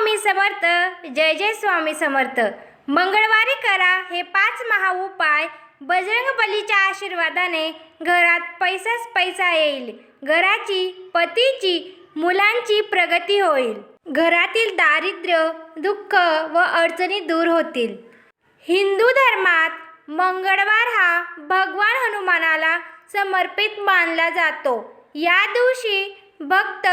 स्वामी समर्थ जय जय स्वामी समर्थ. मंगळवारी करा हे पाच महाउपाय बजरंग बलीच्या आशीर्वादाने घरात पैसाच पैसा येईल. घराची पतीची मुलांची प्रगती होईल. घरातील दारिद्र्य दुःख व अडचणी दूर होतील. हिंदू धर्मात मंगळवार हा भगवान हनुमानाला समर्पित मानला जातो. या दिवशी भक्त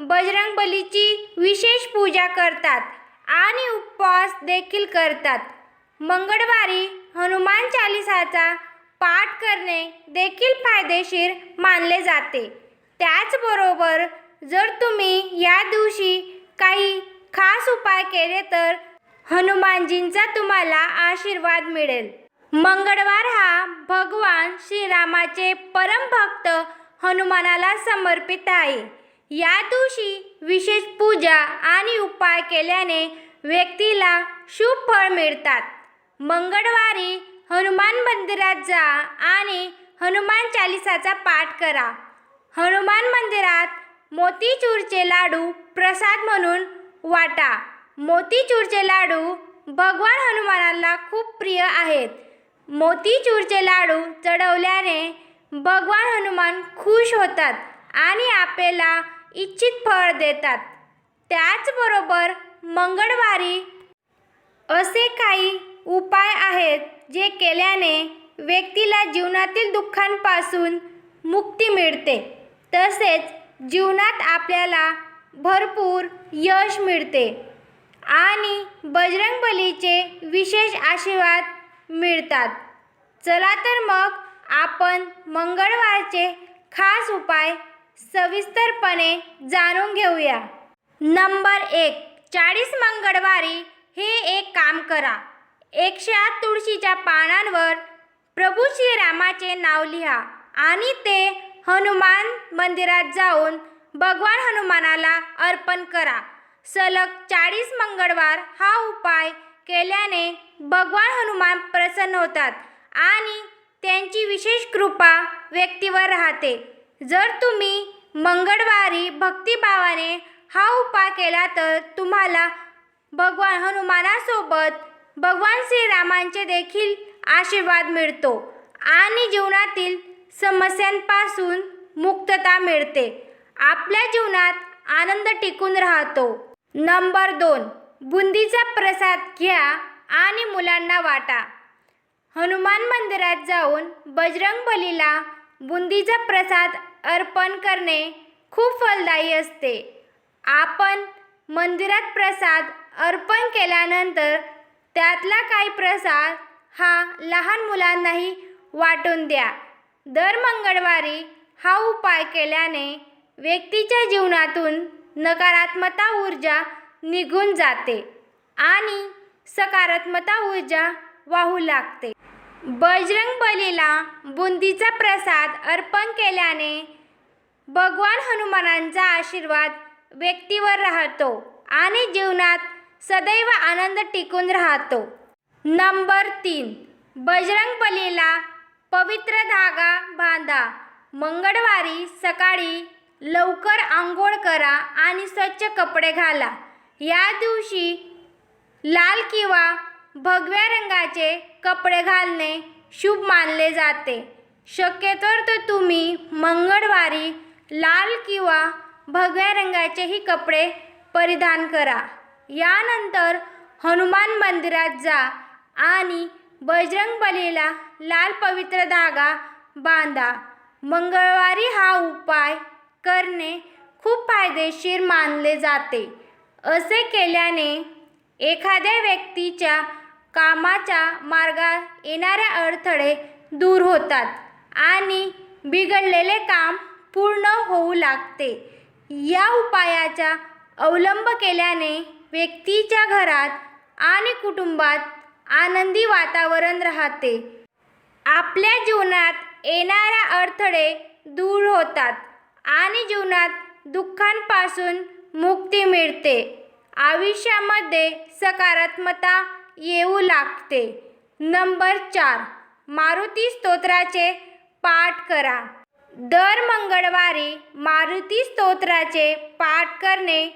बजरंग बलीची विशेष पूजा करतात आणि उपवास देखील करतात. मंगळवारी हनुमान चालिसाचा पाठ करणे देखील फायदेशीर मानले जाते. त्याचबरोबर जर तुम्ही या दिवशी काही खास उपाय केले तर हनुमानजींचा तुम्हाला आशीर्वाद मिळेल. मंगळवार हा भगवान श्रीरामाचे परमभक्त हनुमानाला समर्पित आहे. या दिवशी विशेष पूजा आणि उपाय केल्याने व्यक्तीला शुभ फळ मिळतात. मंगळवारी हनुमान मंदिरात जा आणि हनुमान चालिसाचा पाठ करा. हनुमान मंदिरात मोतीचूरचे लाडू प्रसाद म्हणून वाटा. मोतीचूरचे लाडू भगवान हनुमानाला खूप प्रिय आहेत. मोतीचूरचे लाडू चढवल्याने भगवान हनुमान खुश होतात आणि आपल्याला इच्छित फळ देतात. त्याचबरोबर मंगळवारी असे काही उपाय आहेत जे केल्याने व्यक्तीला जीवनातील दुःखांपासून मुक्ती मिळते. तसेच जीवनात आपल्याला भरपूर यश मिळते आणि बजरंगबलीचे विशेष आशीर्वाद मिळतात. चला तर मग आपण मंगळवारचे खास उपाय सविस्तरपणे जाणून घेऊया. नंबर एक चाळीस मंगळवारी हे एक काम करा. एकशे आठ तुळशीच्या पानांवर प्रभू श्रीरामाचे नाव लिहा आणि ते हनुमान मंदिरात जाऊन भगवान हनुमानाला अर्पण करा. सलग चाळीस मंगळवार हा उपाय केल्याने भगवान हनुमान प्रसन्न होतात आणि त्यांची विशेष कृपा व्यक्तीवर राहते. जर तुम्ही मंगळवारी भक्तिभावाने हा उपाय केला तर तुम्हाला भगवान हनुमानासोबत भगवान श्रीरामांचे देखील आशीर्वाद मिळतो आणि जीवनातील समस्यांपासून मुक्तता मिळते. आपल्या जीवनात आनंद टिकून राहतो. नंबर दोन. बुंदीचा प्रसाद घ्या आणि मुलांना वाटा. हनुमान मंदिरात जाऊन बजरंग बलीला बुंदीचा प्रसाद अर्पण करणे खूप फलदायी असते. आपण मंदिरात प्रसाद अर्पण केल्यानंतर त्यातला काही प्रसाद हा लहान मुलांनाही वाटून द्या. दर मंगळवारी हा उपाय केल्याने व्यक्तीच्या जीवनातून नकारात्मकता ऊर्जा निघून जाते आणि सकारात्मकता ऊर्जा वाहू लागते. बजरंग बलीला बुंदीचा प्रसाद अर्पण केल्याने भगवान हनुमानांचा आशीर्वाद व्यक्तीवर राहतो आणि जीवनात सदैव आनंद टिकून राहतो. नंबर तीन. बजरंग बलीला पवित्र धागा बांधा. मंगळवारी सकाळी लवकर आंघोळ करा आणि स्वच्छ कपडे घाला. या दिवशी लाल किंवा भगव्या रंगाचे कपडे घालणे शुभ मानले जाते. शक्यतोवर तर तुम्ही मंगळवारी लाल किंवा भगव्या रंगाचेही कपडे परिधान करा. यानंतर हनुमान मंदिरात जा आणि बजरंग बलीला लाल पवित्र धागा बांधा. मंगळवारी हा उपाय करणे खूप फायदेशीर मानले जाते. असे केल्याने एखाद्या व्यक्तीच्या कामाच्या मार्गात येणारे अडथळे दूर होतात आणि बिघडलेले काम पूर्ण होऊ लागते. या उपायाचा अवलंब केल्याने व्यक्तीच्या घरात आणि कुटुंबात आनंदी वातावरण राहते. आपल्या जीवनात येणाऱ्या अडथळे दूर होतात आणि जीवनात दुःखांपासून मुक्ती मिळते. आयुष्यामध्ये सकारात्मकता येऊ लागते. नंबर चार. मारुती स्तोत्राचे पाठ करा. दर मंगळवारी मारुती स्तोत्राचे पाठ करणे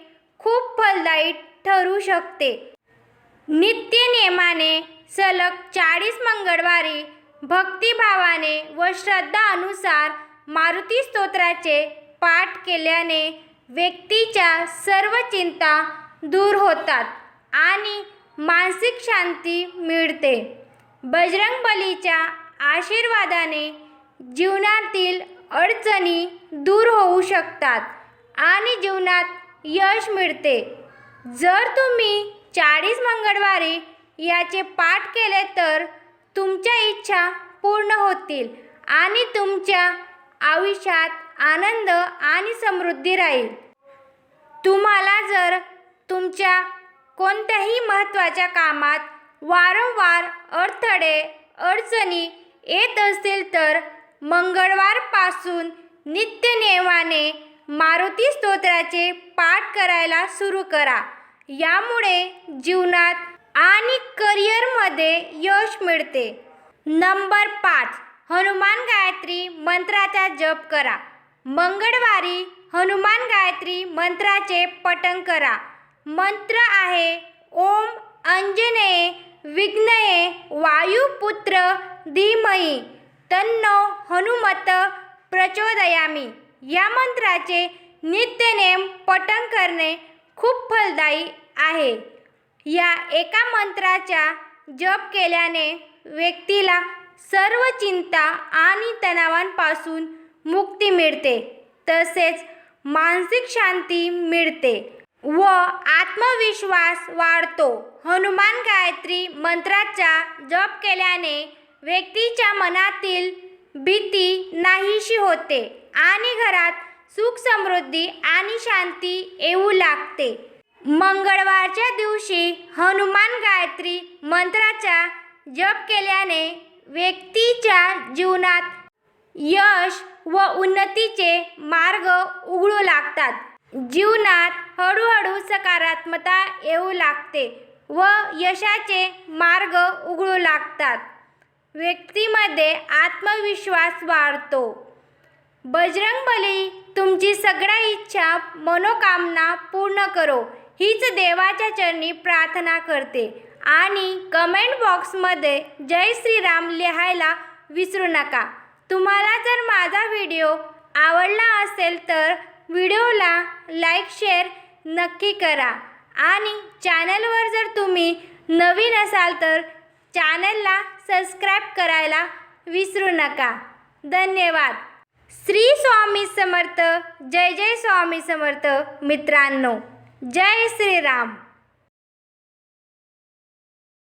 खूप फलदायी ठरू शकते. नित्य नियमाने सलग चाळीस मंगळवारी भक्तिभावाने व श्रद्धा अनुसार मारुती स्तोत्राचे पाठ केल्याने व्यक्तीच्या सर्व चिंता दूर होतात आणि मानसिक शांती मिळते. बजरंग बलीच्या आशीर्वादाने जीवनातील अडचणी दूर होऊ शकतात आणि जीवनात यश मिळते. जर तुम्ही चाळीस मंगळवारी याचे पाठ केले तर तुमच्या इच्छा पूर्ण होतील आणि तुमच्या आयुष्यात आनंद आणि समृद्धी राहील. तुम्हाला जर तुमच्या कोणत्याही महत्त्वाच्या कामात वारंवार अडथळे अडचणी येत असतील तर मंगळवारपासून नित्यनेमाने मारुती स्तोत्राचे पाठ करायला सुरू करा. यामुळे जीवनात आणि करिअरमध्ये यश मिळते. नंबर पाच हनुमान गायत्री मंत्राचा जप करा. मंगळवारी हनुमान गायत्री मंत्राचे पठण करा. मंत्र आहे ओम अंजने विघ्नये वायुपुत्र धीमयी तन्नो हनुमत प्रचोदयामी. या मंत्राचे नित्यनेम पठन करणे खूप फलदायी आहे. या एका मंत्राच्या जप केल्याने व्यक्तीला सर्व चिंता आणि तणावांपासून मुक्ती मिळते तसेच मानसिक शांती मिळते. व आत्मविश्वास वाढतो. हनुमान गायत्री मंत्राचा जप केल्याने व्यक्तीच्या मनातील भीती नाहीशी होते आणि घरात सुख समृद्धी आणि शांती येऊ लागते. मंगळवारच्या दिवशी हनुमान गायत्री मंत्राचा जप केल्याने व्यक्तीच्या जीवनात यश व उन्नतीचे मार्ग उघडू लागतात. जीवनात हळूहळू सकारात्मकता येऊ लागते व यशाचे मार्ग उघडू लागतात. व्यक्तीमध्ये आत्मविश्वास वाढतो. बजरंगबली तुमची सगळ्या इच्छा मनोकामना पूर्ण करो. हीच देवाच्या चरणी प्रार्थना करते आणि कमेंट बॉक्समध्ये जय श्रीराम लिहायला विसरू नका. तुम्हाला जर माझा व्हिडिओ आवडला असेल तर व्हिडिओला लाईक शेअर नक्की करा. आणि चॅनलवर जर तुम्ही नवीन असाल तर चॅनलला सबस्क्राईब करायला विसरू नका. धन्यवाद. श्री स्वामी समर्थ. जय जय स्वामी समर्थ मित्रांनो. जय श्रीराम.